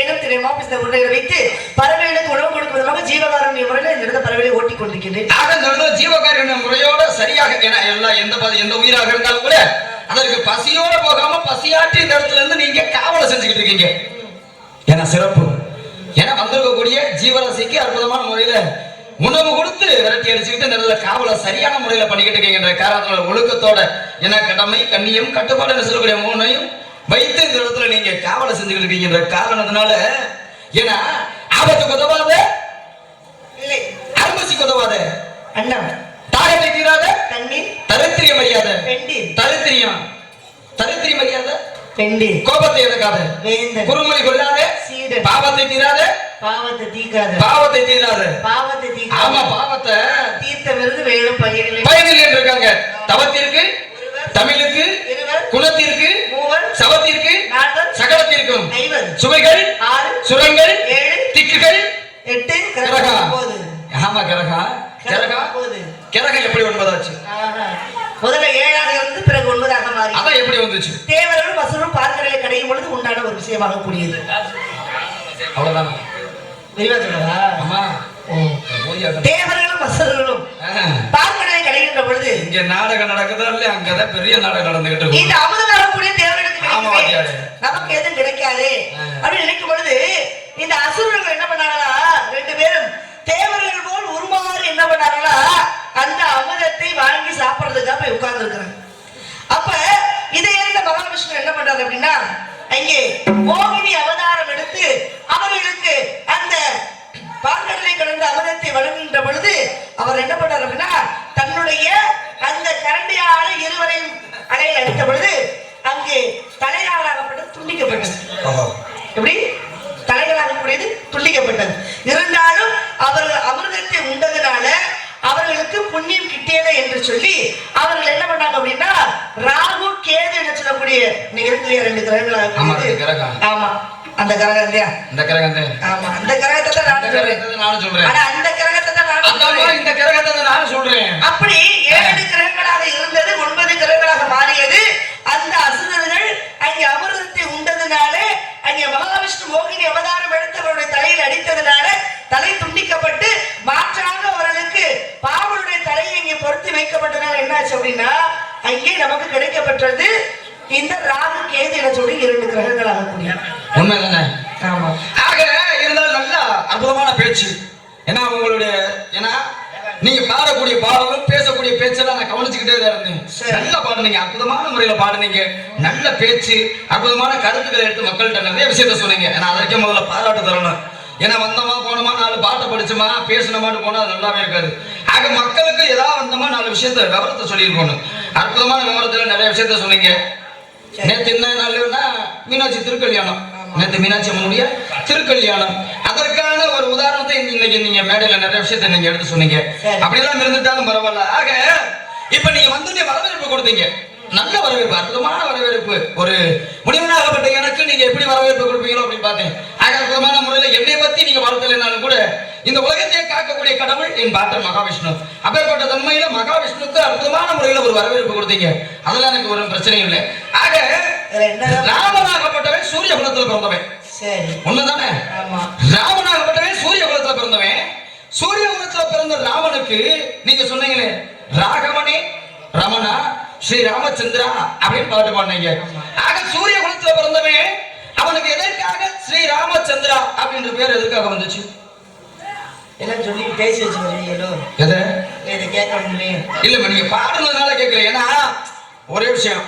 தேனும் திரைமா இந்த உருளைகளை வைத்து பறவைகளுக்கு உணவு கொடுப்பதற்காக ஜீவகாரண்ய முறையில் இந்த இடத்த பறவைகளை ஓட்டி கொண்டிருக்கிறேன் ஆக இந்த முறையோட சரியாக ஏன்னா எல்லாம் எந்த ப- எந்த உயிராக இருந்தாலும் கூட அதற்கு பசியோட போகாம பசியாற்றி இந்த இடத்துல இருந்து நீங்க காவலை செஞ்சுக்கிட்டு இருக்கீங்க. ஏன்னா சிறப்பு. ஏன்னா வந்திருக்கக்கூடிய ஜீவராசிக்கு அற்புதமான முறையில உணவு கொடுத்து விரட்டி அடிச்சுக்கிட்டு இந்த இடத்துல காவலை சரியான முறையில பண்ணிக்கிட்டு இருக்கீங்கன்ற காரணத்தினால ஒழுக்கத்தோட என்ன கடமை கண்ணியம் கட்டுப்பாடுன்னு சொல்லக்கூடிய மூணையும் வைத்து இந்த இடத்துல நீங்க காவலை செஞ்சுக்கிட்டு இருக்கீங்கன்ற காரணத்தினால ஏன்னா ஆபத்துக்கு உதவாத இல்லை. அருமசிக்கு உதவாத அண்ணா. தாகத்தை தீராத தண்ணீர் தரித்திரிய மரியாதை. தரித்திரியம் தரித்திரிய? மரியாதை? கோபத்தை இழக்காத. குறுமொழி கொள்ளாத. பாவத்தை தீராத. பாவத்தை தீக்காத பாவத்தை தீராத. பாவத்தை ஆமா தீக்காத பாவத்தை. தீர்த்தமிருந்து வேலும் பயிரிலே பயனில் இருக்காங்க. தவத்திற்கு தமிழுக்கு ஐவர் சுவைகள் சுரங்கள் திக்குகள் எட்டு கிரகா. கிரகம் ஒன்பது. ஆமா கிரகா. கிரகா ஒன்பது. கிரகம் எப்படி ஒன்பதாச்சு? ஆஹா. முதல்ல ஏழாக இருந்து பிறகு ஒன்பதாக மாறி. அதான் எப்படி வந்துச்சு? தேவர்களும் பசுரும் பார்க்கடலை கடையும் பொழுது உண்டான ஒரு விஷயமாக கூடியது அவ்வளவுதானா. விரிவா ஆமா. தேவர்களும் பசுர்களும் ஆ. பார்க்கடலை கடைகின்ற பொழுது இங்க நாடகம் நடக்குதா இல்லையா அங்கதான் பெரிய நாடகம் நடந்துகிட்டு இருக்கும் இந்த வரக்கூடிய தேவர்களுக்கு ஆமா, கிடைக்குமே. வாத்தியாரே. நமக்கு எதுவும் கிடைக்காது. அப்படின்னு நினைக்கும் பொழுது இந்த அசுரர்கள் என்ன பண்ணாங்களா? ரெண்டு பேரும் தேவர்கள் போல் உருமாறி என்ன பண்ணாங்களா? அந்த அமுதத்தை வாங்கி சாப்பிடுறதுக்காக போய் உட்கார்ந்து இருக்கிறாங்க அப்ப இதை அறிந்த மகாவிஷ்ணு என்ன பண்றாரு அப்படின்னா அங்கே மோகினி அவதாரம் எடுத்து அவர்களுக்கு அந்த பால்கடலை கடந்த அமுதத்தை வழங்குகின்ற பொழுது அவர் என்ன பண்றாரு அப்படின்னா தன்னுடைய அந்த கரண்டியால இருவரையும் அலையில் அடித்த பொழுது அங்கே தலையாளாகப்பட்டது துண்டிக்கப்பட்டது. எப்படி? தலைகளாகக்கூடியது துண்டிக்கப்பட்டது. இருந்தாலும் அவர்கள் அமிர்தத்தை உண்டதுனால அவர்களுக்கு புண்ணியம் கிட்டியதே என்று சொல்லி அவர்கள் என்ன பண்ணாங்க அப்படின்னா ராகு கேது என்று சொல்லக்கூடிய நிகழ்ச்சியில ரெண்டு கிரகங்களாக ஆமா, அந்த கிரகம் இல்லையா? இந்த கிரகம். ஆமா. அந்த கிரகத்தை தான் நானும் சொல்றேன். ஆனா அந்த கிரகத்தை தான் நான் அதாம்மா, சொல்றேன். இந்த கிரகத்தை தான் நானும் சொல்றேன். அப்படி ஏழு கிரகங்களாக இருந்தது ஒன்பது கிரகங்களாக மாறியது. அந்த அசுரர்கள் அங்கே அமிர்தத்தை உண்டதுனால அங்கே மகாவிஷ்ணு மோகினி அவதாரம் எடுத்து அவருடைய தலையில் அடித்ததுனால தலை துண்டிக்கப்பட்டு மாற்றாக அவர்களுக்கு பாவனுடைய தலையை இங்கே பொருத்தி வைக்கப்பட்டதுனால என்னாச்சு அப்படின்னா அங்கே நமக்கு கிடைக்கப்பட்டது இந்த ராகு கேது என சொல்லி இரண்டு கிரகங்களாக கூடிய உண்மைதானே? ஆமா. ஆக இருந்தாலும் நல்ல அற்புதமான பேச்சு. ஏன்னா உங்களுடைய ஏன்னா நீங்க பாடக்கூடிய பாடலும் பேசக்கூடிய பேச்செல்லாம் நான் கவனிச்சுக்கிட்டே தான் இருந்தேன். நல்லா பாடுனீங்க அற்புதமான முறையில பாடுனீங்க. நல்ல பேச்சு அற்புதமான கருத்துக்களை எடுத்து மக்கள்கிட்ட நிறைய விஷயத்த சொன்னீங்க. ஏன்னா அதற்கே முதல்ல பாராட்டு தரணும். ஏன்னா வந்தோமா போனோமா நாலு பாட்டை படிச்சோமா பேசணுமான்னு போனா அது நல்லாவே இருக்காது. ஆக மக்களுக்கு ஏதாவது வந்தோமா நாலு விஷயத்த விவரத்தை சொல்லியிருக்கணும் அற்புதமான விவரத்துல நிறைய விஷயத்த சொன்னீங்க. நேத்து என்ன நாள்னா மீனாட்சி திருக்கல்யாணம். நேத்து மீனாட்சி அம்மனுடைய திருக்கல்யாணம். உதாரணத்தை இன்னைக்கு நீங்க மேடையில நிறைய விஷயத்தை நீங்க எடுத்து சொன்னீங்க. சரி. அப்படியெல்லாம் இருந்துட்டாலும் பரவாயில்ல. ஆக இப்ப நீங்க வந்து நீ வரவேற்பு கொடுத்தீங்க. நல்ல வரவேற்பு அற்புதமான வரவேற்பு. ஒரு முடிவனாகப்பட்ட எனக்கு நீங்க எப்படி வரவேற்பு கொடுப்பீங்களோ அப்படின்னு பார்த்தேன். ஆக அற்புதமான முறையில என்னை பத்தி நீங்க வளர்த்தலைனாலும் கூட இந்த உலகத்தை காக்கக்கூடிய கடவுள் என் பாட்டன் மகாவிஷ்ணு. அப்பேற்பட்ட தன்மையில மகாவிஷ்ணுக்கு அற்புதமான முறையில ஒரு வரவேற்பு கொடுத்தீங்க. அதெல்லாம் எனக்கு ஒரு பிரச்சனையும் இல்லை. ஆக ராமனாகப்பட்டவன் சூரிய குலத்துல பிறந்தவன். சரி. உண்மைதானே ஆமா. ராமனாகப்பட்டவன் சூரிய குலத்துல பிறந்தவன். சூரிய குலத்துல பிறந்த ராமனுக்கு நீங்க சொன்னீங்களே ராகவனே ரமணா ஸ்ரீ ராமச்சந்திரா அப்படின்னு பாட்டு பாடுனீங்க. ஆக சூரிய குலத்துல பிறந்தவன் அவனுக்கு எதற்காக ஸ்ரீ ராமச்சந்திரா அப்படின்ற பேர் எதற்காக வந்துச்சு? எல்லாம் சொல்லி பேசி வச்சு வருவீங்களோ எதை? இதை கேட்கணுமே. இல்ல நீங்க பாடுனதுனால கேட்கல. ஏன்னா ஒரே விஷயம்.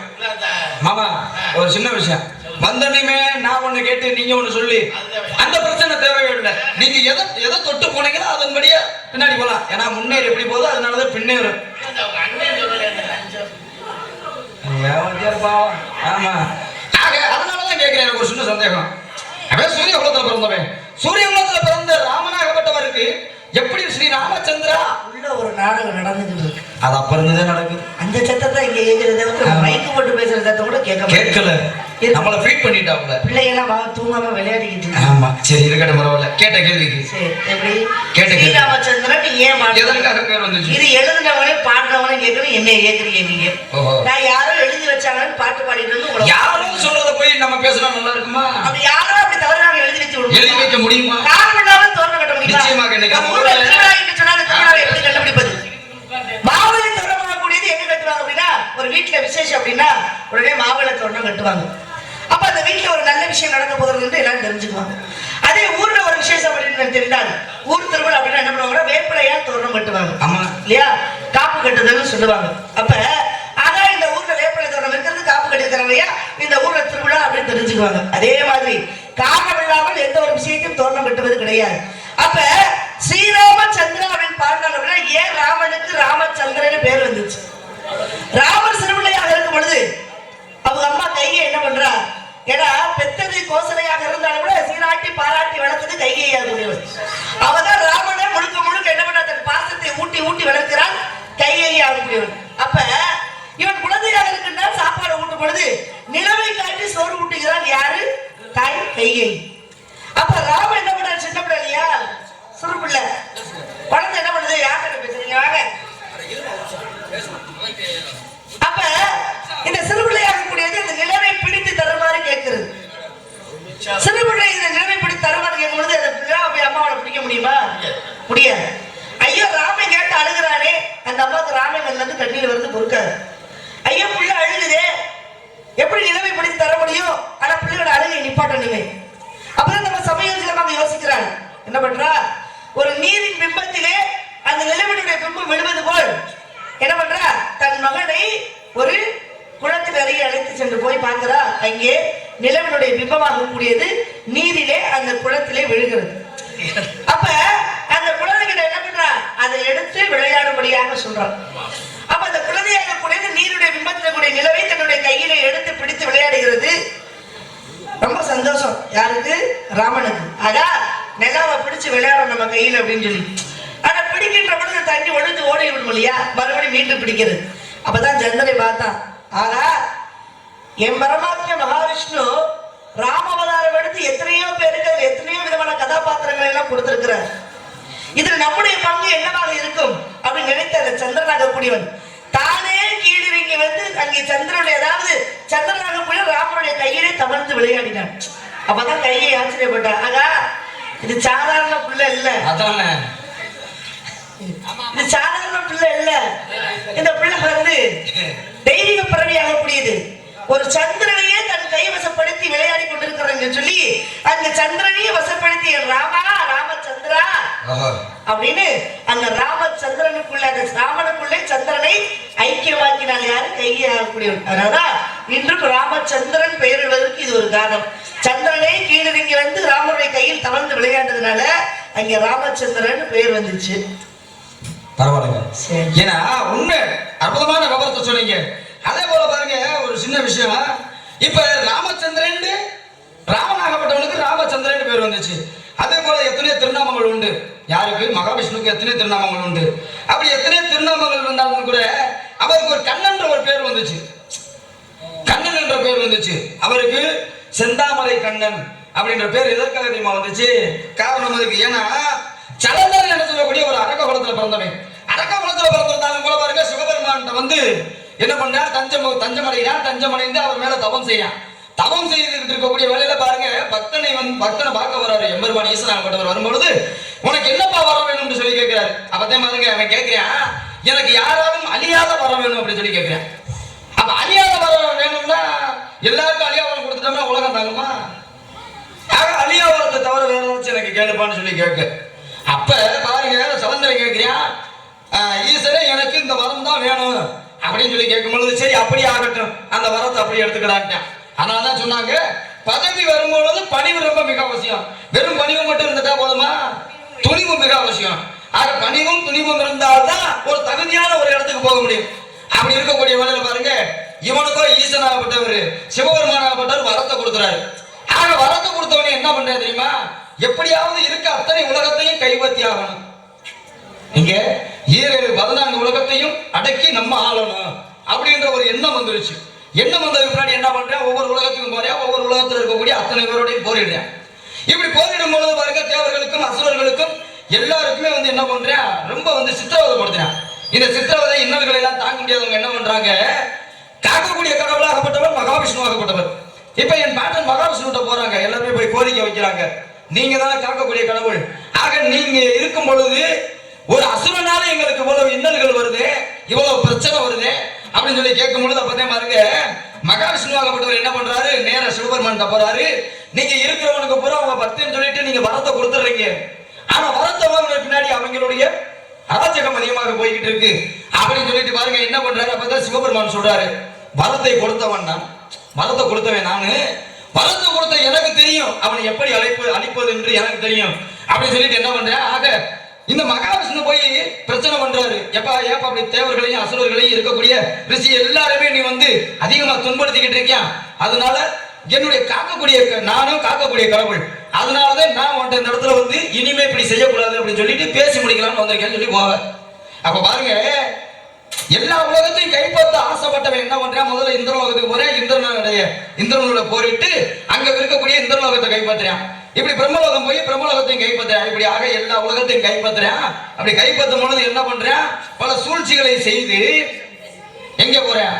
மாமா ஒரு சின்ன விஷயம். வந்தனையுமே நான் ஒண்ணு கேட்டு நீங்க ஒண்ணு சொல்லி. அந்த பிரச்சனை தேவையே இல்லை நீங்க எதை எதை தொட்டு போனீங்களோ அதன்படியே பின்னாடி போகலாம் ஏன்னா முன்னேறி எப்படி போதோ அதனாலதான் பின்னேறும் ஐயா, வாத்தியார் பாவம். ஆமா. ஆக அதனாலதான் கேட்கிறேன் எனக்கு ஒரு சின்ன சந்தேகம். அவன் சூரிய குலத்துல பிறந்தவன். சூரிய குலத்துல பிறந்த ராமனாகப்பட்டவருக்கு எப்படி ஸ்ரீ ராமச்சந்திரா உள்ள ஒரு நாடகம் நடந்துகிட்டு இருக்கு. அது அப்ப இருந்துதான் நடக்குது. அந்த சத்தத்தை இங்க கேட்கறத விட்டு ஆமா. மைக்கு போட்டு பேசுற சத்தம் கூட கேட்க. கேட்கல. நம்மள ஃபீட் பண்ணிட்டாப்ல வா தூங்காம விளையாடிக்கிட்டு. ஆமா சரி இருக்கட்டும் பரவாயில்ல கேட்ட கேள்விக்கு சரி எப்படி கேட்ட கேள்வி. ஸ்ரீராமச்சந்திரன் நீ ஏன் எதற்காக பேர் வந்துச்சு இது எழுதுனவனே பாடுறவனே கேட்கணும் என்ன கேட்கறீங்க நீங்க. நான் யாரோ எழுதி வச்சாங்கன்னு பாட்டு பாடிட்டு வந்து உங்களை யாரும் சொல்றத போய் நம்ம பேசினா நல்லா இருக்குமா அப்படி யாரோ அப்படி தவறாக எழுதி வச்சு விடும்போது வைக்க முடியுமா காரணம் இல்லாம தோரணம் கட்ட முடியுமா? நிச்சயமாக இன்னைக்கு நம்ம நம்ம ஊர்ல ஊர்ல- திருவிழா என்று சொன்னா அந்த திருவிழாவை எப்படி கண்டுபிடிப்பது? மாவிளை தோரணம் வாங்கக்கூடியது எங்க கட்டுவாங்க அப்படின்னா, ஒரு வீட்டுல விசேஷம் அப்படின்னா உடனே மாவிளை தோரணம் கட்டுவாங்க. அப்ப அந்த வீட்டுல ஒரு நல்ல விஷயம் நடக்க போகிறது எல்லாரும் தெரிஞ்சுக்குவாங்க. அதே ஊர்ல ஒரு விசேஷம் அப்படின்னு தெரிந்தால் ஊர் திருவிழா அப்படின்னா என்ன பண்ணுவாங்கன்னா வேப்பிலையால் தோரணம் கட்டுவாங்க. ஆமா. இல்லையா? காப்பு கட்டுதல்னு சொல்லுவாங்க. அப்ப அதான் இந்த ஊர்ல வேப்பிலை தோரணம் இருக்கிறது காப்பு கட்டிருக்கிறவையா இந்த ஊர்ல திருவிழா அப்படின்னு தெரிஞ்சுக்குவாங்க. அதே மாதிரி காரணம் இல்லாமல் எந்த ஒரு விஷயத்தையும் தோரணம் கட்டுவது கிடையாது. அப்ப ஸ்ரீராமச்சந்திராவின் பாண்டாள் அப்படின்னா ஏன் ராமனுக்கு ராமச்சந்திரன் பேர் வந்துச்சு? ராமர் சிறுபிள்ளையாக இருக்கும் பொழுது அவங்க அம்மா கையை என்ன பண்றா? ஏன்னா பெத்தது கோசலையாக இருந்தாலும் கூட சீராட்டி பாராட்டி வளர்த்தது கைகையாகுடையவள் அவதான் ராமனை முழுக்க முழுக்க என்ன பண்ற தன் பாசத்தை ஊட்டி ஊட்டி வளர்க்கிறாள் கைகையாகுடையவள் அப்ப இவன் குழந்தையாக இருக்கின்ற சாப்பாடு ஊட்டும் பொழுது நிலவை காட்டி சோறு ஊட்டுகிறான் யாரு? தாய் கைகை அப்ப ராமன் என்ன பண்ணார் சின்ன பிள்ளை இல்லையா சிறு பிள்ளை குழந்தை என்ன பண்ணுது யார்கிட்ட பேசுறீங்க வாங்க அப்ப இந்த சிறுபிள்ளையாக கூடியது இந்த நிலவை பிடித்து தருமாறு கேட்கிறது சிறுபிள்ளை இந்த நிலவை பிடித்து தருமாறு கேட்கும் பொழுது அந்த பிள்ளை போய் அம்மாவோட பிடிக்க முடியுமா முடியாது ஐயோ ராமன் கேட்டு அழுகுறானே அந்த அம்மாவுக்கு ராமன் கண்ணுல இருந்து கண்ணீர் வருது பொறுக்காது ஐயோ பிள்ளை அழுகுதே எப்படி நிலவை பிடித்து தர முடியும் ஆனா பிள்ளையோட இவை அப்பதான் நம்ம சமயோஜிதமாக யோசிக்கிறாங்க என்ன பண்றா ஒரு நீரின் பிம்பத்திலே அந்த நிலவினுடைய பிம்பம் விழுவது போல். என்ன பண்றா தன் மகனை ஒரு குளத்தில் அருகே அழைத்து சென்று போய் பார்க்கிறா அங்கே நிலவினுடைய பிம்பமாக கூடியது நீரிலே அந்த குளத்திலே விழுகிறது. அப்ப அந்த குழந்தைகிட்ட என்ன பண்றா அதை எடுத்து விளையாடும்படியாக சொல்றான் அப்ப அந்த குழந்தையாக கூடியது நீருடைய பிம்பத்தில் கூடிய நிலவை தன்னுடைய கையிலே எடுத்து பிடித்து விளையாடுகிறது. ரொம்ப சந்தோஷம். யாருக்கு? ராமனுக்கு. ஆகா நிலாவை பிடிச்சு விளையாடும் நம்ம கையில அப்படின்னு சொல்லி. ஆனா பிடிக்கின்ற பொழுது தண்ணி ஒழுந்து ஓடி விடும் இல்லையா? மறுபடியும் மீண்டும் பிடிக்கிறது. அப்பதான் சந்திரனை பார்த்தான். ஆனா என் பரமாத்ம மகாவிஷ்ணு ராமவதாரம் எடுத்து எத்தனையோ பேருக்கு எத்தனையோ விதமான கதாபாத்திரங்களை எல்லாம் கொடுத்திருக்கிறார். இதுல நம்முடைய பங்கு என்னவாக இருக்கும்? அப்படின்னு நினைத்த சந்திரனாக கூடியவன் தானே கீழிறங்கி வந்து அங்கே சந்திரனுடைய அதாவது சந்திரனாக கூடிய ராமனுடைய கையிலே தவழ்ந்து விளையாடினான் அப்பதான் கையை ஆச்சரியப்பட்டான் ஆகா இது சாதாரண பிள்ளை இல்ல. அதானே? இது சாதாரண பிள்ளை இல்ல. இந்த பிள்ளை வந்து தெய்வீக பிறவியாக கூடியது. ஒரு சந்திரனையே தன் கைவசப்படுத்தி விளையாடி கொண்டிருக்கிறேன்னு சொல்லி அந்த சந்திரனையே வசப்படுத்திய ராமா ராமச்சந்திரா. அப்படின்னு அந்த ராமச்சந்திரனுக்குள்ள அந்த ராமனுக்குள்ளே சந்திரனை ஐக்கியமாக்கினால் யாரு? கையாகக்கூடியவர் அதனாலதான் இன்றும் ராமச்சந்திரன் பெயரிடுவதற்கு இது ஒரு காரணம். சந்திரனே கீழிறங்கி வந்து ராமனுடைய கையில் தவழ்ந்து விளையாண்டதுனால அங்க ராமச்சந்திரன் பெயர் வந்துச்சு. பரவாயில்லைங்க. ஏன்னா உண்மை அற்புதமான விவரத்தை சொன்னீங்க. அதே போல பாருங்க ஒரு சின்ன விஷயம். இப்ப ராமச்சந்திரன் ராமனாகப்பட்டவனுக்கு ராமச்சந்திரன் பேர் வந்துச்சு. அதே போல எத்தனையோ திருநாமங்கள் உண்டு. யாருக்கு? மகாவிஷ்ணுவுக்கு எத்தனையோ திருநாமங்கள் உண்டு. அப்படி எத்தனையோ திருநாமங்கள் இருந்தாலும் கூட அவருக்கு ஒரு கண்ணன்ற ஒரு பேர் வந்துச்சு. கண்ணன் என்ற பேர் வந்துச்சு. அவருக்கு செந்தாமரை கண்ணன் அப்படின்ற பேர் எதற்காக தெரியுமா வந்துச்சு? காரணம் அதுக்கு ஏன்னா சலந்தரன் என்ன சொல்லக்கூடிய ஒரு அரக்க குலத்துல பிறந்தவன். அரக்க குலத்துல பிறந்திருந்தாலும் கூட பாருங்க சிவபெருமான் வந்து என்ன பண்ணார்? தஞ்சம் தஞ்சமடைகிறார். தஞ்சமடைந்து அவர் மேல தவம் செய்யான் தவம் செய்துட்டு இருக்கக்கூடிய வேலையில பாருங்க பக்தனை வந்து பக்தனை பார்க்க வர்றாரு. எம்பெருமான் ஈசனாகப்பட்டவர் வரும்பொழுது உனக்கு என்னப்பா வர வேணும்னு சொல்லி கேட்கிறாரு. அப்பதே பாருங்க அவன் கேட்கிறான் எனக்கு யாராலும் அழியாத வர வேணும் அப்படின்னு சொல்லி கேட்கிறான். அப்ப அழியாத வரம் வேணும்னா எல்லாருக்கும் அழியா வரம் கொடுத்துட்டோம்னா உலகம் தாங்குமா? ஆக அழியா வரத்தை தவிர வேற ஏதாச்சும் எனக்கு கேளுப்பான்னு சொல்லி கேட்க. அப்ப பாருங்க சலந்தரை கேட்கிறான் ஈஸ்வரே எனக்கு இந்த வரம் தான் வேணும் அப்படின்னு சொல்லி கேட்கும் பொழுது சரி அப்படியே ஆகட்டும். அந்த வரத்தை அப்படி எடுத்துக்கலான்ட்டான். அதனால தான் சொன்னாங்க பதவி வரும்பொழுது பணிவு ரொம்ப மிக அவசியம். வெறும் பணிவு மட்டும் இருந்துட்டா போதுமா? துணிவு மிக அவசியம். ஆக பணிவும் துணிவும் இருந்தால்தான் ஒரு தகுதியான ஒரு இடத்துக்கு போக முடியும். அப்படி இருக்கக்கூடிய வேலையில பாருங்க இவனுக்கோ ஈசனாகப்பட்டவர் சிவபெருமானாகப்பட்டவர் வரத்தை கொடுக்குறாரு. ஆக வரத்தை கொடுத்தவனே என்ன பண்றது தெரியுமா? எப்படியாவது இருக்க அத்தனை உலகத்தையும் கைப்பற்றி ஆகணும். இங்க ஏழு பதினான்கு உலகத்தையும் அடக்கி நம்ம ஆளணும். அப்படின்ற ஒரு எண்ணம் வந்துருச்சு. என்ன வந்த பின்னாடி என்ன பண்றேன்? ஒவ்வொரு உலகத்துக்கும் போறேன். ஒவ்வொரு உலகத்தில் இருக்கக்கூடிய அத்தனை பேரோடையும் போரிடுறேன். இப்படி போரிடும் பொழுது பாருங்க தேவர்களுக்கும் அசுரர்களுக்கும் எல்லாருக்குமே வந்து என்ன பண்றேன்? ரொம்ப வந்து சித்திரவதைப்படுத்துறேன். இந்த சித்திரவதை இன்னல்களை எல்லாம் தாங்க முடியாதவங்க என்ன பண்றாங்க? காக்கக்கூடிய கடவுளாகப்பட்டவர் மகாவிஷ்ணுவாகப்பட்டவர் இப்ப என் பாட்டன் மகாவிஷ்ணுகிட்ட போறாங்க. எல்லாருமே போய் கோரிக்கை வைக்கிறாங்க. நீங்க தான் காக்கக்கூடிய கடவுள். ஆக நீங்க இருக்கும் பொழுது ஒரு அசுரனால எங்களுக்கு இவ்வளவு இன்னல்கள் வருது இவ்வளவு பிரச்சனை வருது அப்படின்னு சொல்லி கேட்கும் பொழுது அப்பதான் பாருங்க மகாவிஷ்ணுவாகப்பட்டவர் என்ன பண்றாரு? நேர சிவபெருமான் போறாரு. நீங்க இருக்கிறவனுக்கு பூரா உங்க பக்தின்னு சொல்லிட்டு நீங்க வரத்தை கொடுத்துறீங்க ஆனா வரத்தை வாங்கின பின்னாடி அவங்களுடைய அராஜகம் அதிகமாக போய்கிட்டு இருக்கு. அப்படின்னு சொல்லிட்டு பாருங்க என்ன பண்றாரு? அப்பதான் சிவபெருமான் சொல்றாரு வரத்தை கொடுத்தவன் நான். வரத்தை கொடுத்தவன் நானு. வரத்தை கொடுத்த எனக்கு தெரியும். அவனை எப்படி அழைப்பு அழிப்பது என்று எனக்கு தெரியும். அப்படின்னு சொல்லிட்டு என்ன பண்றேன் ஆக இந்த மகாவிஷ்ணு போய் பிரச்சனை பண்றாரு. எப்பா ஏப்பா அப்படி தேவர்களையும் அசுரர்களையும் இருக்கக்கூடிய ரிஷி எல்லாருமே நீ வந்து அதிகமா துன்படுத்திக்கிட்டு இருக்கியா? அதனால என்னுடைய காக்கக்கூடிய க- நானும் காக்கக்கூடிய கடவுள். அதனாலதான் நான் உன்ட்ட இந்த இடத்துல வந்து இனிமே இப்படி செய்யக்கூடாது அப்படின்னு சொல்லிட்டு பேசி முடிக்கலாம்னு வந்திருக்கேன்னு சொல்லி போவேன். அப்ப பாருங்க எல்லா உலகத்தையும் கைப்பற்ற ஆசைப்பட்டவன் என்ன பண்றான்? முதல்ல இந்திரலோகத்துக்கு போறேன். இந்திரனுடைய இந்திரனோட போரிட்டு அங்க இருக்கக்கூடிய இந்திரலோகத்தை கைப்பற்றுறான். இப்படி பிரம்மலோகம் போய் பிரம்மலோகத்தையும் கைப்பற்றுறேன். இப்படி ஆக எல்லா உலகத்தையும் கைப்பற்றுறான். அப்படி கைப்பற்றும் பொழுது என்ன பண்றேன்? பல சூழ்ச்சிகளை செய்து எங்க போறேன்?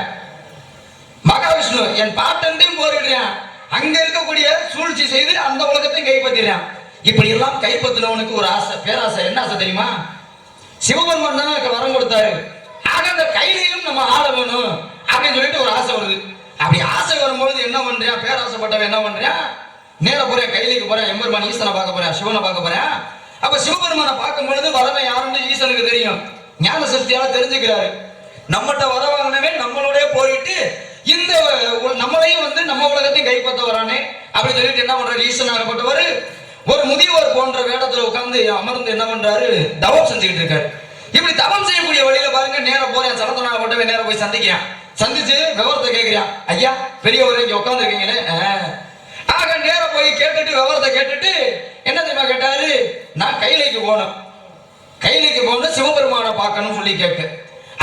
மகாவிஷ்ணு என் பாட்டன்டையும் போரிடுறேன். அங்க இருக்கக்கூடிய சூழ்ச்சி செய்து அந்த உலகத்தையும் கைப்பற்றிறான் இப்படி எல்லாம் கைப்பற்றினவனுக்கு ஒரு ஆசை பேராசை. என்ன ஆசை தெரியுமா? சிவபெருமான் தான் எனக்கு வரம் கொடுத்தாரு. ஆக அந்த கையிலையும் நம்ம ஆள வேணும் அப்படின்னு சொல்லிட்டு ஒரு ஆசை வருது. அப்படி ஆசை வரும்பொழுது என்ன பண்றேன்? பேராசைப்பட்டவன் என்ன பண்றேன்? நேர போறேன் கைலிக்கு போறேன் எம்பெருமான் ஈசனை பார்க்க போறேன் சிவனை பார்க்க போறேன். அப்ப சிவபெருமானை பார்க்கும் பொழுது வரவன் யாருன்னு ஈசனுக்கு தெரியும். ஞான சக்தியால தெரிஞ்சுக்கிறாரு. நம்மகிட்ட வர வாங்கினவே நம்மளோடய போரிட்டு இந்த நம்மளையும் வந்து நம்ம உலகத்தையும் கைப்பற்ற வரானே. அப்படின்னு சொல்லிட்டு என்ன பண்றாரு? ஈசனாகப்பட்டவர் ஒரு முதியவர் போன்ற வேடத்துல உட்கார்ந்து அமர்ந்து என்ன பண்றாரு? தவம் செஞ்சுக்கிட்டு இருக்காரு. இப்படி தவம் செய்யக்கூடிய வழியில பாருங்க நேரம் போறேன். சனத்தனாகப்பட்டவன் நேரம் போய் சந்திக்கிறான். சந்திச்சு விவரத்தை கேட்கிறான் ஐயா பெரியவர் இங்க உட்காந்துருக்கீங்களே ஆக நேரா போய் கேட்டுட்டு விவரத்தை கேட்டுட்டு என்ன தெரியுமா கேட்டாரு? நான் கைலைக்கு போனேன். கைலைக்கு போகணும் சிவபெருமானை பார்க்கணும்னு சொல்லி கேட்க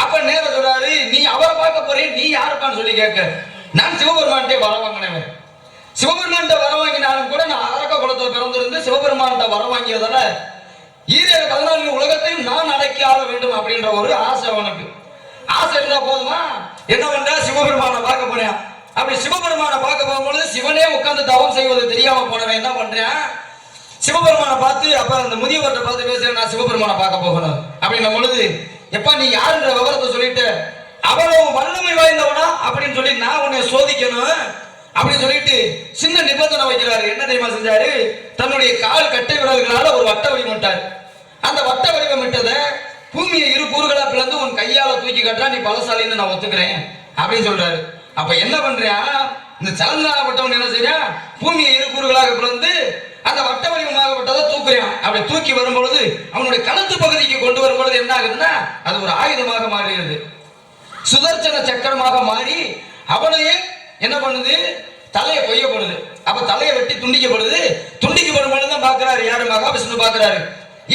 அப்ப நேர சொல்றாரு நீ அவரை பார்க்க போறே நீ யாருப்பான்னு சொல்லி கேட்க நான் சிவபெருமான்ட்டே வர வாங்கினவன். சிவபெருமான்கிட்ட வர வாங்கினாலும் கூட நான் அரக்க குலத்துல பிறந்திருந்து சிவபெருமான்கிட்ட வர வாங்கியதால ஈரேழு பதினான்கு உலகத்தையும் நான் அடக்கி ஆள வேண்டும் அப்படின்ற ஒரு ஆசை அவனுக்கு. ஆசை இருந்தா போதுமா? என்ன பண்றா சிவபெருமானை பார்க்க போனேன் அப்படி சிவபெருமானை பார்க்க போகும்பொழுது சிவனே உட்கார்ந்து தவம் செய்வது தெரியாம போனவன் என்ன பண்றேன்? சிவபெருமானை பார்த்து அப்ப அந்த முதியவர்கிட்ட பார்த்து பேசுறேன் நான் சிவபெருமானை பார்க்க போகணும். அப்படின்னும் பொழுது எப்ப நீ யாருன்ற விவரத்தை சொல்லிட்டு அவ்வளவு வல்லமை வாய்ந்தவனா? அப்படின்னு சொல்லி நான் உன்னை சோதிக்கணும். அப்படின்னு சொல்லிட்டு சின்ன நிபந்தனை வைக்கிறாரு. என்ன தெரியுமா செஞ்சாரு? தன்னுடைய கால் கட்டை விரல்களால ஒரு வட்ட வடிவமிட்டார் அந்த வட்ட வடிவமிட்டதை பூமியை இரு கூறுகளா பிளந்து உன் கையால தூக்கி கட்டுறா. நீ பலசாலின்னு நான் ஒத்துக்கிறேன். அப்படின்னு சொல்றாரு. அப்ப என்ன பண்றியா? இந்த சலந்தாகப்பட்டவன் என்ன செய்யறான் பூமியை இரு கூறுகளாக பிளந்து அந்த வட்ட வடிவமாகப்பட்டதை தூக்குறான். அப்படி தூக்கி வரும்பொழுது அவனுடைய கழுத்து பகுதிக்கு கொண்டு வரும்பொழுது என்ன ஆகுதுன்னா அது ஒரு ஆயுதமாக மாறுகிறது. சுதர்சன சக்கரமாக மாறி அவனையே என்ன பண்ணுது? தலையை கொய்யப்படுது அப்ப தலையை வெட்டி துண்டிக்கப்படுது. துண்டிக்கப்படும் பொழுது தான் பாக்குறாரு யாரு? மகாவிஷ்ணு பாக்குறாரு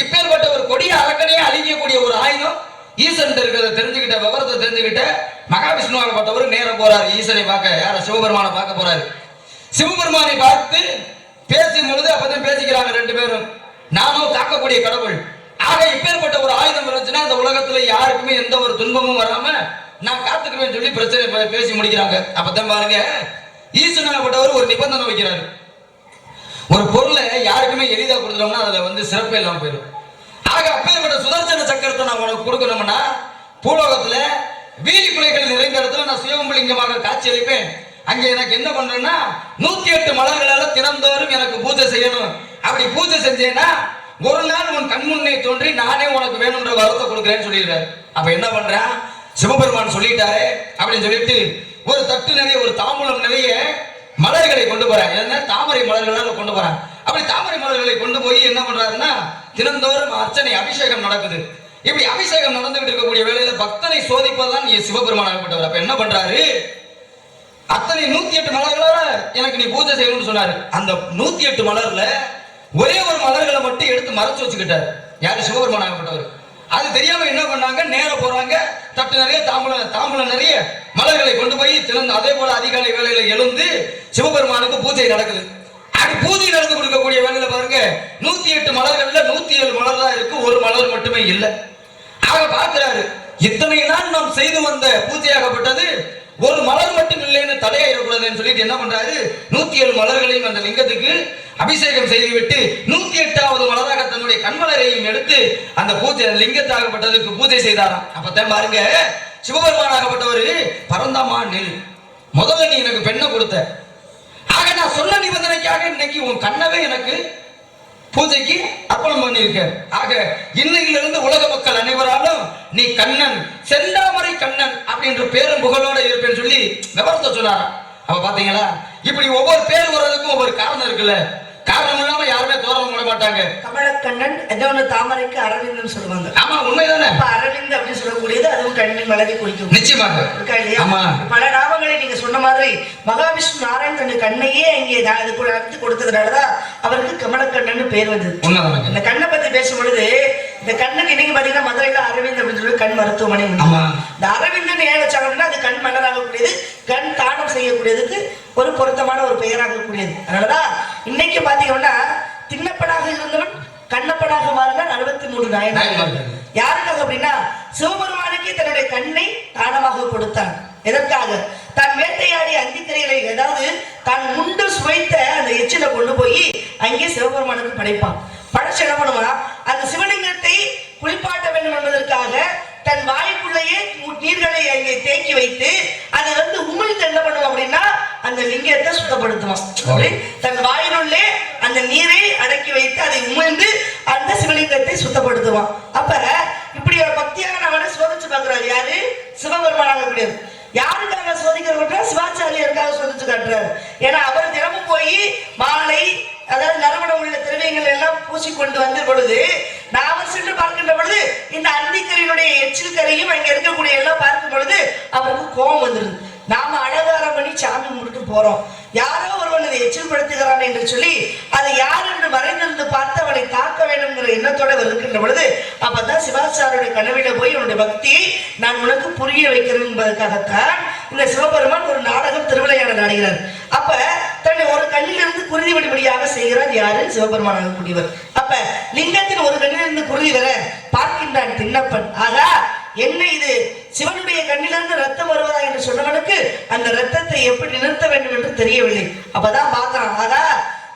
இப்பேற்பட்ட ஒரு கொடிய அரக்கனையே அழிக்கக்கூடிய ஒரு ஆயுதம் ஈசன் இருக்கிறத தெரிஞ்சுக்கிட்ட விவரத்தை தெரிஞ்சுக்கிட்ட மகாவிஷ்ணுவாகப்பட்டவர் நேரம் போறாரு. ஈசனை பார்க்க யார? சிவபெருமானை பார்க்க போறாரு. சிவபெருமானை பார்த்து பேசும் பொழுது அப்பதான் பேசிக்கிறாங்க ரெண்டு பேரும். நானும் தாக்கக்கூடிய கடவுள். ஆக இப்பேற்பட்ட ஒரு ஆயுதம் இருந்துச்சுன்னா இந்த உலகத்துல யாருக்குமே எந்த ஒரு துன்பமும் வராம நான் காத்துக்குவேன் சொல்லி பிரச்சனை பேசி முடிக்கிறாங்க. அப்பதான் பாருங்க ஈசனாகப்பட்டவர் ஒரு நிபந்தனை வைக்கிறாரு. ஒரு பொருளை யாருக்குமே எளிதா கொடுத்துட்டோம்னா அதுல வந்து சிறப்பே இல்லாம போயிடும். ஆக அப்பேற்பட்ட சுதர்சன சக்கரத்தை நான் உனக்கு கொடுக்கணும்னா பூலோகத்துல வீதி குலைகள் நிறைந்த இடத்துல நான் சுயம்பலிங்கமாக காட்சி அளிப்பேன் அங்கே எனக்கு என்ன பண்றேன்னா நூத்தி எட்டு மலர்களால தினந்தோறும் எனக்கு பூஜை செய்யணும். அப்படி பூஜை செஞ்சேன்னா ஒரு நாள் உன் கண் முன்னே தோன்றி நானே உனக்கு வேணும்ன்ற வரத்தை கொடுக்குறேன்னு சொல்லிடுறாரு. அப்ப என்ன பண்றான்? சிவபெருமான் சொல்லிட்டாரு. அப்படின்னு சொல்லிட்டு ஒரு தட்டு நிறைய ஒரு தாம்பூலம் நிறைய மலர்களை கொண்டு போறான். என்ன தாமரை மலர்களால கொண்டு போறான். அப்படி தாமரை மலர்களை கொண்டு போய் என்ன பண்றாருன்னா தினந்தோறும் அர்ச்சனை அபிஷேகம் நடக்குது. இப்படி அபிஷேகம் நடந்துகிட்டு இருக்கக்கூடிய வேலையில பக்தனை சோதிப்பதுதான் நீ சிவபெருமான் ஆகப்பட்டவர். அப்ப என்ன பண்றாரு? அத்தனை நூத்தி எட்டு மலர்களோட எனக்கு நீ பூஜை செய்யணும்னு சொன்னாரு. அந்த நூத்தி எட்டு மலர்ல ஒரே ஒரு மலர்களை மட்டும் எடுத்து மறைச்சு வச்சுக்கிட்டாரு. யாரு? சிவபெருமான் ஆகப்பட்டவர். அது தெரியாம என்ன பண்ணாங்க? நேர போறாங்க. தட்டு நிறைய தாம்பூலம் தாம்பூலம் நிறைய மலர்களை கொண்டு போய் திறந்து அதே போல அதிகாலை வேலையில எழுந்து சிவபெருமானுக்கு பூஜை நடக்குது. அது பூஜை இருந்து கொடுக்கக்கூடிய வேலையில பாருங்க. நூத்தி எட்டு மலர்கள்ல நூத்தி ஏழு மலர் தான் இருக்கு. ஒரு மலர் மட்டுமே இல்லை. ஆக பார்க்கிறாரு இத்தனை நாள் நாம் செய்து வந்த பூஜையாகப்பட்டது ஒரு மலர் மட்டும் இல்லைன்னு தடையாயிடக்கூடாதுன்னு சொல்லிட்டு என்ன பண்றாரு? நூத்தி ஏழு மலர்களையும் அந்த லிங்கத்துக்கு அபிஷேகம் செய்துவிட்டு நூத்தி எட்டாவது மலராக தன்னுடைய கண்மலரையும் எடுத்து அந்த பூஜை லிங்கத்தாகப்பட்டதுக்கு பூஜை செய்தாராம். அப்பதான் பாருங்க சிவபெருமானாகப்பட்டவர் பரந்தாமா நெல். முதல்ல நீ எனக்கு பெண்ணை கொடுத்த. ஆக நான் சொன்ன நிபந்தனைக்காக இன்னைக்கு உன் கண்ணவே எனக்கு பூஜைக்கு அர்ப்பணம் பண்ணியிருக்க ஆக இன்னையிலிருந்து உலக மக்கள் அனைவராலும் நீ கண்ணன் செந்தாமரை கண்ணன் அப்படின்ற பேரும் புகழோட இருப்பேன்னு சொல்லி விவரத்தை சொன்னாராம். அப்ப பாத்தீங்களா? இப்படி ஒவ்வொரு பேர் வர்றதுக்கும் ஒவ்வொரு காரணம் இருக்குல்ல. காரணம் இல்லாம யாருமே தோரணம் போட மாட்டாங்க. கமலக்கண்ணன் இன்னொன்னு தாமரைக்கு அரவிந்தன் சொல்லுவாங்க. ஆமா உண்மைதானே? அப்ப அரவிந்த் அப்படின்னு சொல்லக்கூடியது அதுவும் கண்ணின் மலரை குறிக்கும். நிச்சயமாக. இருக்கா இல்லையா? ஆமா. பல நாமங்களை நீங்க சொன்ன மாதிரி மகாவிஷ்ணு நாராயண் தன் கண்ணையே நான் அதுக்குள்ள நடத்தி கொடுத்ததுனாலதான் அவருக்கு கமலக்கண்ணன் பேர் வந்தது. இந்த கண்ணை பத்தி பேசும் பொழுது இந்த கண்ணுக்கு இன்னைக்கு பாத்தீங்கன்னா மதுரையில அரவிந்த் அப்படின்னு சொல்லி கண் மருத்துவமனை இந்த அரவிந்தன் ஏன் வச்சாங்க அப்படின்னா அது கண் மலராக கூடியது கண் தானம் செய்யக்கூடியதுக்கு ஒரு பொருத்தமான ஒரு பெயராக கூடியது அதனாலதான் இன்னைக்கு பாத்தீங்கன்னா திண்ணப்படாக இருந்தவன் கண்ணப்படாக மாறினான் அறுபத்தி மூன்று நாயன்மார்கள். யாருக்காக அப்படின்னா சிவபெருமானுக்கே தன்னுடைய கண்ணை தானமாக கொடுத்தான். எதற்காக? தான் வேட்டையாடி அந்தித்திரைகளை அதாவது தான் முண்டு சுவைத்த அந்த எச்சிலை கொண்டு போய் அங்கே சிவபெருமானுக்கு படைப்பான். படைச்சு என்ன பண்ணுவான்? அந்த சிவலிங்கத்தை குளிப்பாட்ட வேண்டும் என்பதற்காக தன் வாய்க்குள்ளேயே நீர்களை அங்கே தேக்கி வைத்து அதை வந்து உமிழ்ந்து என்ன பண்ணுவான் அப்படின்னா அந்த லிங்கத்தை சுத்தப்படுத்துவான். தன் வாயினுள்ளே அந்த நீரை அடக்கி வைத்து அதை உமிழ்ந்து அந்த சிவலிங்கத்தை சுத்தப்படுத்துவான். அப்ப இப்படி ஒரு பக்தியாக அவனை சோதிச்சு பார்க்கிறாரு. யாரு? சிவபெருமானாக கூடியது யாருக்காக சோதிக்கிறவங்க சிவாச்சாரியருக்காக சோதிச்சு காட்டுறாரு? ஏன்னா அவர் தினமும் போய் மாலை அதாவது நறுமணம் உள்ள திரவியங்கள் எல்லாம் பூசிக்கொண்டு வந்த பொழுது நாம சென்று பார்க்கின்ற பொழுது இந்த அந்திக்கரியினுடைய எச்சில் கரையும் அங்க இருக்கக்கூடிய எல்லாம் பார்க்கும் பொழுது அவருக்கு கோபம் வந்துருது. நாம அலங்காரம் பண்ணி சாமி கும்பிட்டு போறோம். யாரோ ஒருவன் இதை எச்சில்படுத்துகிறான் என்று சொல்லி அதை யார் என்று மறைந்திருந்து பார்த்து அவனை தாக்க வேண்டும்ங்கிற எண்ணத்தோட அவர் இருக்கின்ற பொழுது அப்பதான் சிவாச்சாரோட கனவில போய் உன்னுடைய பக்தியை நான் உனக்கு புரிய வைக்கிறேன் என்பதற்காகத்தான் இந்த சிவபெருமான் ஒரு நாடகம் திருவிளையாடல் ஆடுகிறார் அப்ப தன்னை ஒரு கண்ணிலிருந்து குருதி விடுபடியாக செய்கிறார் யாரு? சிவபெருமானாக கூடியவர் அப்ப லிங்கத்தின் ஒரு கண்ணிலிருந்து குருதி வர பார்க்கின்றான் திண்ணப்பன். ஆகா என்ன இது? சிவனுடைய கண்ணிலிருந்து ரத்தம் வருவதா என்று சொன்னவனுக்கு அந்த ரத்தத்தை எப்படி நிறுத்த வேண்டும் என்று தெரியவில்லை. அப்பதான் பார்க்கிறான் ஆகா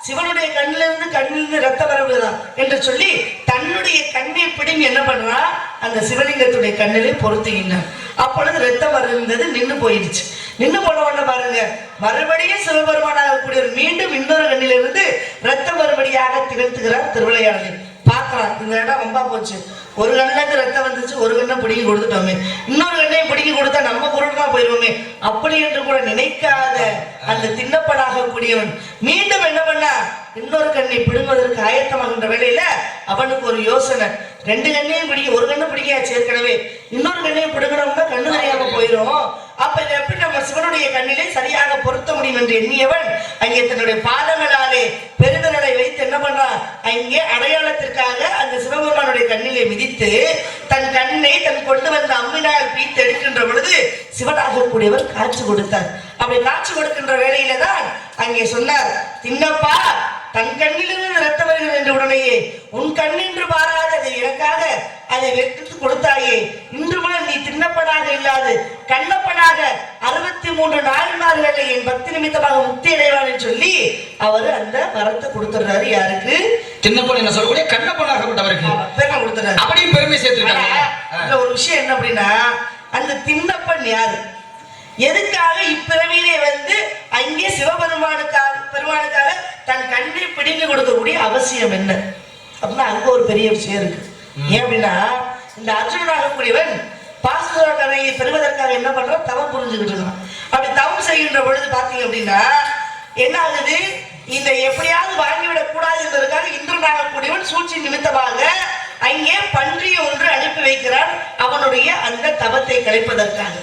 சிவனுடைய கண்ணிலிருந்து கண்ணிலிருந்து ரத்தம் வருவதா என்று சொல்லி தன்னுடைய கண்ணை பிடிங்கி என்ன பண்றான் அந்த சிவலிங்கத்துடைய கண்ணிலே பொருத்துகின்றான். அப்பொழுது ரத்தம் வருந்தது நின்று போயிடுச்சு. நின்று போன உடனே பாருங்க மறுபடியும் சிவபெருமானாக கூடிய மீண்டும் இன்னொரு கண்ணிலிருந்து ரத்தம் மறுபடியாக திகழ்த்துகிறார் திருவிளையாடலை பார்க்கலாம் இந்த இடம் ரொம்ப போச்சு. ஒரு கண்ணுக்கு ரத்தம் வந்துச்சு ஒரு கண்ணை பிடிங்கி கொடுத்துட்டோமே. இன்னொரு கண்ணையும் பிடிக்கி கொடுத்தா நம்ம பொருள் தான் போயிருவோமே. அப்படி என்று கூட நினைக்காத அந்த திண்ணப்படாக கூடியவன் மீண்டும் என்ன பண்ணா இன்னொரு கண்ணை பிடுங்குவதற்கு ஆயத்தமாகின்ற வேலையில அவனுக்கு ஒரு யோசனை. ரெண்டு கண்ணையும் பிடிக்க ஒரு கண்ணை பிடிக்காச்சு ஏற்கனவே. இன்னொரு கண்ணையும் பிடுங்கணும்னா கண்ணு தெரியாம போயிடும் அப்ப எப்படி நம்ம சிவனுடைய கண்ணிலே சரியாக பொருத்த முடியும் என்று எண்ணியவன் அங்கே தன்னுடைய பாதங்களாலே பெருவிரலை வைத்து என்ன பண்றான்? அங்கே அடையாளத்திற்காக அந்த சிவபெருமானுடைய கண்ணிலே மிதித்து தன் கண்ணை தன் கொண்டு வந்த அம்மினால் பீத்து எடுக்கின்ற பொழுது சிவனாக கூடியவர் காட்சி கொடுத்தார். அப்படி காட்சி கொடுக்கின்ற வேலையில தான் அங்கே சொன்னார் தின்னப்பா தன் கண்ணிலிருந்து ரத்தம் வருகிறது என்ற உடனேயே உன் கண்ணென்று பாராத அதை எனக்காக அதை வெற்றித்து கொடுத்தாயே இன்று முதல் நீ தின்னப்பனாக இல்லாது கண்ணப்பனாக அறுபத்தி மூன்று நாள்மார்களை என் பக்தி நிமித்தமாக முக்தி அடைவான்னு சொல்லி அவர் அந்த வரத்தை கொடுத்துடுறாரு. யாருக்கு? சின்னப்பன் என்ன சொல்லக்கூடிய கண்ணப்பனாகப்பட்டவருக்கு பெருமை கொடுத்துறாரு அப்படியும் பெருமை சேர்த்திருக்காங்க ஒரு விஷயம் என்ன அப்படின்னா அந்த திண்ணப்பன் யாரு? எதுக்காக இப்பிறவிலே வந்து அங்கே சிவபெருமானுக்காக பெருமானுக்காக தன் கண்ணை பிடிங்கி கொடுக்கக்கூடிய அவசியம் என்ன? அப்படின்னா அங்க ஒரு பெரிய விஷயம் இருக்கு. ஏன் அப்படின்னா இந்த அர்ஜுனனாக கூடியவன் கதையை பெறுவதற்காக என்ன பண்றான் தவம் புரிஞ்சுக்கிட்டு இருக்கான். அப்படி தவம் செய்கின்ற பொழுது பாத்தீங்க அப்படின்னா என்ன ஆகுது? இந்த எப்படியாவது வாங்கிவிடக் கூடாது என்பதற்காக இந்திரனாக கூடியவன் சூழ்ச்சி நிமித்தமாக அங்கே பன்றி ஒன்று அனுப்பி வைக்கிறான் அவனுடைய அந்த தவத்தை கலைப்பதற்காக.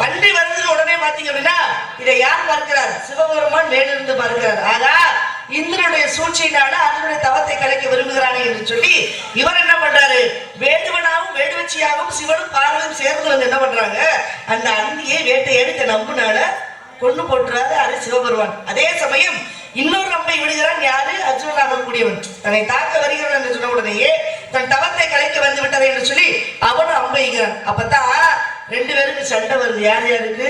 பன்றி வந்து உடனே பாத்தீங்க அப்படின்னா இதை யார் பார்க்கிறார்? சிவபெருமான் மேலிருந்து பார்க்கிறார். ஆகா இந்திரனுடைய சூழ்ச்சியினால அதனுடைய தவத்தை கலைக்க விரும்புகிறானே என்று சொல்லி இவர் என்ன பண்றாரு? வேடுவனாகவும் வேடுவச்சியாகவும் சிவனும் பார்வையும் சேர்ந்து வந்து என்ன பண்றாங்க? அந்த அந்தியை வேட்டையாடி தன் நம்புனால கொண்டு போட்டுறாரு அது சிவபெருமான். அதே சமயம் இன்னொரு நம்பை விடுகிறான் யாரு? அர்ஜுனனாக கூடியவன். தன்னை தாக்க வருகிறான் என்று சொன்ன உடனேயே தன் தவத்தை கலைக்க வந்து விட்டதை என்று சொல்லி அவனும் அம்பைகிறான். அப்பதான் ரெண்டு பேருக்கு சண்டை வருது. யார் யாருக்கு?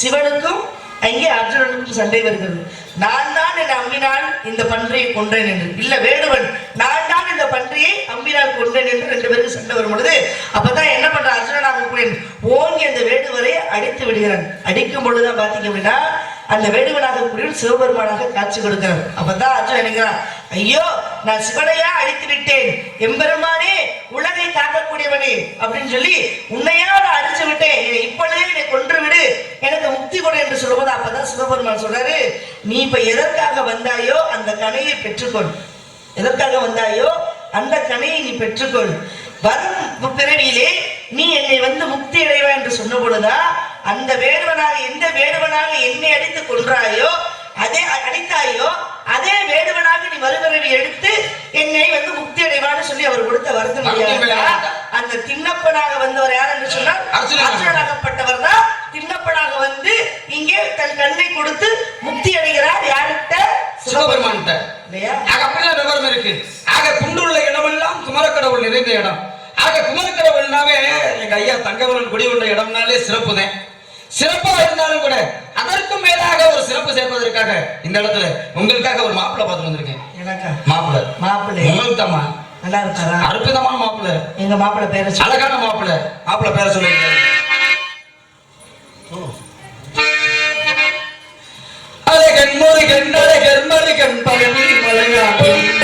சிவனுக்கும் அங்கே அர்ஜுனனுக்கும் சண்டை வருகிறது. நான் தான் என்னை அம்பினால் இந்த பன்றியை கொன்றேன் என்று. இல்ல வேடுவன் நான் பன்றியை அம்பினால் கொன்றேன் என்று ரெண்டு பேருக்கு சண்டை வரும் பொழுது அப்பதான் என்ன பண்ற கூறேன் ஓங்கி அந்த வேடுவரை அடித்து விடுகிறான். அடிக்கும் பொழுதுதான் பாத்தீங்க அப்படின்னா அந்த வேடுவனாக கூடியவன் சிவபெருமானாக காட்சி கொடுக்கிறான். அப்பதான் அர்ஜுன் நினைக்கிறான் ஐயோ நான் சிவனையா அழித்து விட்டேன். எம்பெருமானே உலகை காக்கக்கூடியவனே அப்படின்னு சொல்லி உன்னையா நான் அடிச்சு விட்டேன் இப்பொழுதே என்னை கொன்று விடு எனக்கு முக்தி கொடு என்று சொல்லும்போது அப்பதான் சிவபெருமான் சொல்றாரு நீ இப்ப எதற்காக வந்தாயோ அந்த கனையை பெற்றுக்கொள். எதற்காக வந்தாயோ அந்த கனையை நீ பெற்றுக்கொள் வரும் பிறவியிலே நீ என்னை வந்து முக்தி அடைவா என்று சொன்ன பொழுதா அந்த வேடுவனாக எந்த வேடுவனாக என்னை அடித்து கொன்றாயோ அதே அடித்தாயோ அதே வேடுவனாக நீ மறுபிறவி எடுத்து என்னை வந்து முக்தி அடைவான்னு சொல்லி அவர் கொடுத்த வருத்தம்? அந்த திண்ணப்பனாக வந்தவர் யார் என்று சொன்னால் அர்ஜுனன். அர்ஜுனனாகப்பட்டவர் தான் திண்ணப்பனாக வந்து இங்கே தன் கண்ணை கொடுத்து முக்தி அடைகிறார் யார்கிட்ட? சிவபெருமான்கிட்ட. இல்லையா? அப்படிதான் விவரம் இருக்கு. ஆக குண்டுள்ள இடமெல்லாம் குமரக்கடவுள் நிறைந்த இடம். ஆக குமரக்கடவுள்னாவே எங்க ஐயா தங்கவரன் குடியுள்ள இடம்னாலே சிறப்புதான் சிறப்பா இருந்தாலும் கூட அதற்கும் மேலாக ஒரு சிறப்பு சேர்ப்பதற்காக இந்த இடத்துல உங்களுக்காக ஒரு மாப்பிள்ளை பார்த்து வந்திருக்கேன். மாப்பிள்ளை. மாப்பிள்ளை. உங்களுக்கு தாம்மா நல்லா இருக்காரா? அற்புதமான மாப்பிள்ளை. எங்க மாப்பிள்ளை பேரை. அழகான மாப்பிள்ளை. மாப்பிள்ளை பேர சொல்லுங்க அழகன் முருகன் அழகர் மருகன் பழனி மலையாகும்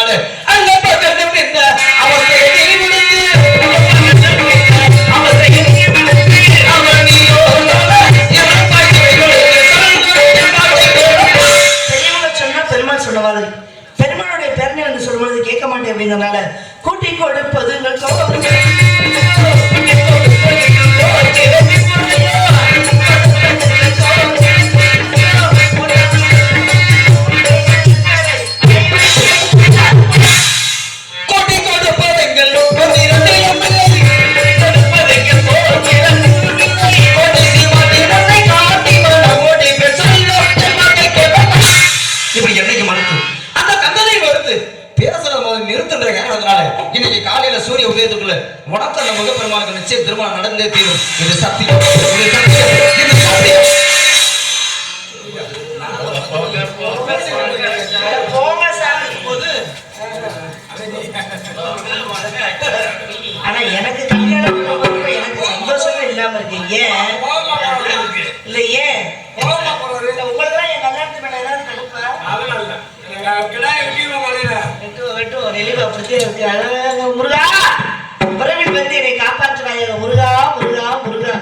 மாப்பிள்ளை காரணத்தினால அந்த பக்கத்தில் பேசுற போது நிறுத்துன்ற காரணத்தினால இன்னைக்கு காலையில சூரிய உதயத்துக்குள்ள உனக்கு அந்த முகப்பெருமானுக்கு நிச்சயம் திருமணம் நடந்தே தீரும். இது சத்தியம். இது சத்தியம். இது சத்தியம். போங்க சாமி. போது. ஆனா எனக்கு கல்யாணம் எனக்கு சந்தோஷமே இல்லாம இருக்கு ஏன் இல்ல ஏன் இல்ல உங்களுக்குலாம் என் கல்யாணத்து மேல ஏதாவது கடுப்பா வெட்டுவோம் வெட்டுவோம் நெளிவு அப்படியே இருக்கு. அழகாக முருகா உறவில் வந்து என்னை காப்பாற்றுவாங்க முருகா முருகா முருகா.